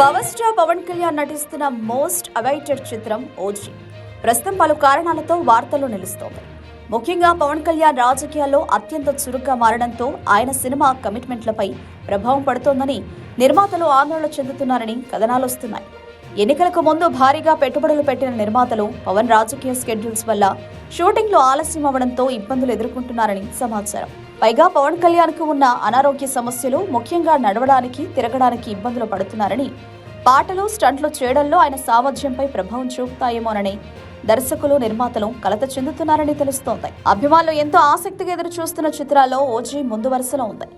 Power star Pawan Kalyan నటిస్తున్న most awaited చిత్రం OG. ప్రస్తుతం పలు కారణాలతో వార్తల్లో నిలుస్తోంది. ముఖ్యంగా పవన్ కళ్యాణ్ రాజకీయాల్లో అత్యంత చురుగ్గా మారడంతో ఆయన సినిమా కమిట్మెంట్లపై ప్రభావం పడుతోందని నిర్మాతలు ఆందోళన చెందుతున్నారని కథనాలు వస్తున్నాయి. ఎన్నికలకు ముందు భారీగా పెట్టుబడులు పెట్టిన నిర్మాతలు పవన్ రాజకీయ స్కెడ్యూల్స్ వల్ల షూటింగ్లో ఆలస్యం అవడంతో ఇబ్బందులు ఎదుర్కొంటున్నారని సమాచారం. పైగా పవన్ కళ్యాణ్కు ఉన్న అనారోగ్య సమస్యలు ముఖ్యంగా నడవడానికి తిరగడానికి ఇబ్బందులు పడుతున్నారని పాటలు స్టంట్లు చేయడంలో ఆయన సామర్థ్యంపై ప్రభావం చూపుతాయేమోనని దర్శకులు నిర్మాతలు కలత చెందుతున్నారని తెలుస్తోంది. అభిమానులు ఎంతో ఆసక్తిగా ఎదురు చూస్తున్న చిత్రాల్లో ఓజీ ముందు వరుసలో ఉంది.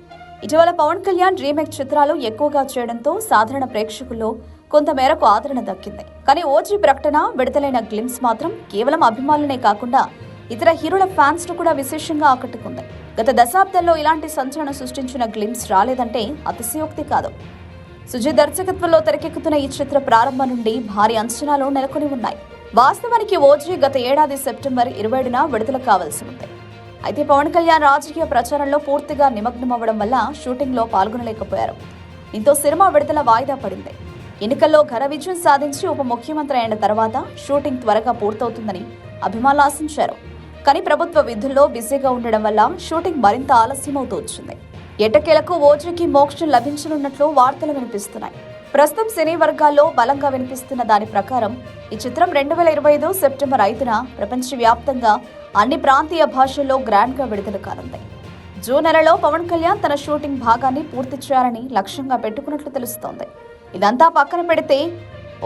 ఇటీవల పవన్ కళ్యాణ్ రీమేక్ చిత్రాలు ఎక్కువగా చేయడంతో సాధారణ ప్రేక్షకుల్లో కొంతమేరకు ఆదరణ దక్కింది. కానీ ఓజీ ప్రకటన విడుదలైన గ్లిమ్స్ మాత్రం కేవలం అభిమానులనే కాకుండా ఇతర హీరోల ఫ్యాన్స్ను కూడా విశేషంగా ఆకట్టుకుంది. గత దశాబ్దంలో ఇలాంటి సంచలనం సృష్టించిన గ్లిమ్స్ రాలేదంటే అతిశయోక్తి కాదు. సుజిత్ దర్శకత్వంలో తెరకెక్కుతున్న ఈ చిత్ర ప్రారంభం నుండి భారీ అంచనాలు నెలకొని ఉన్నాయి. వాస్తవానికి ఓజీ గత ఏడాది సెప్టెంబర్ ఇరవైడున విడుదల కావాల్సి ఉంది. అయితే పవన్ కళ్యాణ్ రాజకీయ ప్రచారంలో పూర్తిగా నిమగ్నమవ్వడం వల్ల షూటింగ్లో పాల్గొనలేకపోయారు. దీంతో సినిమా విడుదల వాయిదా పడింది. ఎన్నికల్లో ఘన విజయం సాధించి ఉప ముఖ్యమంత్రి అయిన తర్వాత షూటింగ్ త్వరగా పూర్తవుతుందని అభిమానులు ఆశించారు. కానీ ప్రభుత్వ విధుల్లో బిజీగా ఉండడం వల్ల షూటింగ్ మరింత ఆలస్యమవుతూ వచ్చింది ఎటకేలకు ఓజీకి మోక్షం లభించనున్నట్లు వార్తలు వినిపిస్తున్నాయి. ప్రస్తుతం సినీ వర్గాల్లో బలంగా వినిపిస్తున్న దాని ప్రకారం ఈ చిత్రం రెండు వేల ఇరవై ఐదు సెప్టెంబర్ ఐదున ప్రపంచవ్యాప్తంగా అన్ని ప్రాంతీయ భాషల్లో గ్రాండ్గా విడుదల కానుంది. జూన్ నెలలో పవన్ కళ్యాణ్ తన షూటింగ్ భాగాన్ని పూర్తి చేయాలని లక్ష్యంగా పెట్టుకున్నట్లు తెలుస్తోంది. ఇదంతా పక్కన పెడితే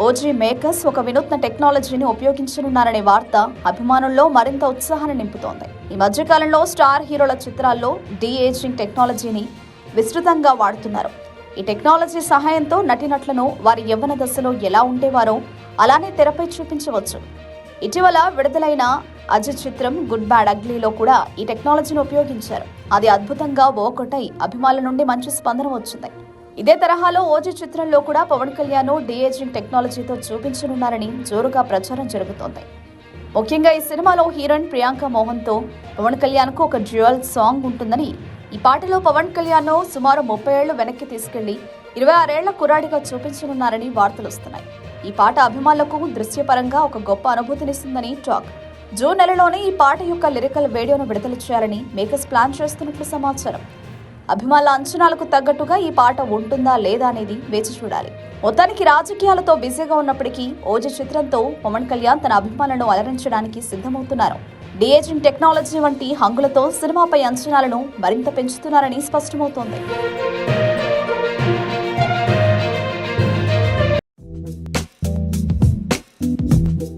ఓజీ మేకర్స్ ఒక వినూత్న టెక్నాలజీని ఉపయోగించనున్నారనే వార్త అభిమానుల్లో మరింత ఉత్సాహాన్ని నింపుతోంది. ఈ మధ్యకాలంలో స్టార్ హీరోల చిత్రాల్లో డీఏజింగ్ టెక్నాలజీని విస్తృతంగా వాడుతున్నారు. ఈ టెక్నాలజీ సహాయంతో నటినట్లను వారి యవ్వన దశలో ఎలా ఉండేవారో అలానే తెరపై చూపించవచ్చు. ఇటీవల విడుదలైన అజిత్ చిత్రం గుడ్ బ్యాడ్ అగ్లీలో కూడా ఈ టెక్నాలజీని ఉపయోగించారు. అది అద్భుతంగా ఓకొట్టై అభిమానుల నుండి మంచి స్పందన వచ్చింది. ఇదే తరహాలో ఓజీ చిత్రంలో కూడా పవన్ కళ్యాణ్ డిఏజింగ్ టెక్నాలజీతో చూపించనున్నారని జోరుగా ప్రచారం జరుగుతోంది. ముఖ్యంగా ఈ సినిమాలో హీరోయిన్ ప్రియాంక మోహన్తో పవన్ కళ్యాణ్కు ఒక డ్యూయల్ సాంగ్ ఉంటుందని ఈ పాటలో పవన్ కళ్యాణ్ సుమారు ముప్పై ఏళ్ళు వెనక్కి తీసుకెళ్ళి ఇరవై ఆరేళ్ళ కురాడిగా చూపించనున్నారని వార్తలు వస్తున్నాయి. ఈ పాట అభిమానులకు దృశ్యపరంగా ఒక గొప్ప అనుభూతినిస్తుందని టాక్. జూన్ నెలలోనే ఈ పాట యొక్క లిరికల్ వీడియోను విడుదల చేయాలని మేకర్స్ ప్లాన్ చేస్తున్నట్లు సమాచారం. అభిమానుల అంచనాలకు తగ్గట్టుగా ఈ పాట ఉంటుందా లేదా అనేది వేచి చూడాలి. మొత్తానికి రాజకీయాలతో బిజీగా ఉన్నప్పటికీ ఓజీ చిత్రంతో పవన్ కళ్యాణ్ తన అభిమానులను అలరించడానికి సిద్ధమవుతున్నారు. డిఏజింగ్ టెక్నాలజీ వంటి హంగులతో సినిమాపై అంచనాలను మరింత పెంచుతున్నారని స్పష్టమవుతోంది.